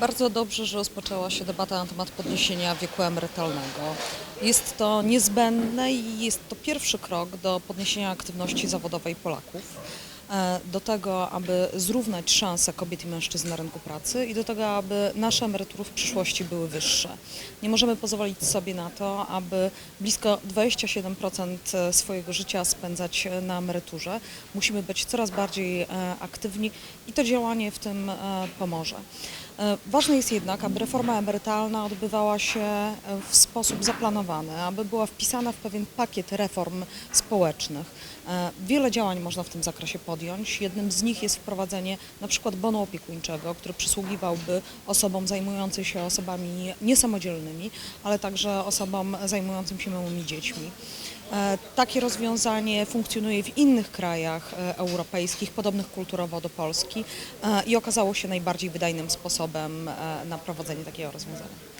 Bardzo dobrze, że rozpoczęła się debata na temat podniesienia wieku emerytalnego. Jest to niezbędne i jest to pierwszy krok do podniesienia aktywności zawodowej Polaków, e, do tego, aby zrównać szanse kobiet i mężczyzn na rynku pracy i do tego, aby nasze emerytury w przyszłości były wyższe. Nie możemy pozwolić sobie na to, aby blisko 27% swojego życia spędzać na emeryturze. Musimy być coraz bardziej e, aktywni i to działanie w tym e, pomoże. E, Ważne jest jednak, aby reforma emerytalna odbywała się e, w sposób zaplanowany, aby była wpisana w pewien pakiet reform społecznych. E, Wiele działań można w tym zakresie podjąć. Jednym z nich jest wprowadzenie na przykład bonu opiekuńczego, który przysługiwałby osobom zajmującym się osobami niesamodzielnymi, ale także osobom zajmującym się małymi dziećmi. Takie rozwiązanie funkcjonuje w innych krajach europejskich, podobnych kulturowo do Polski i okazało się najbardziej wydajnym sposobem e, na prowadzenie takiego rozwiązania.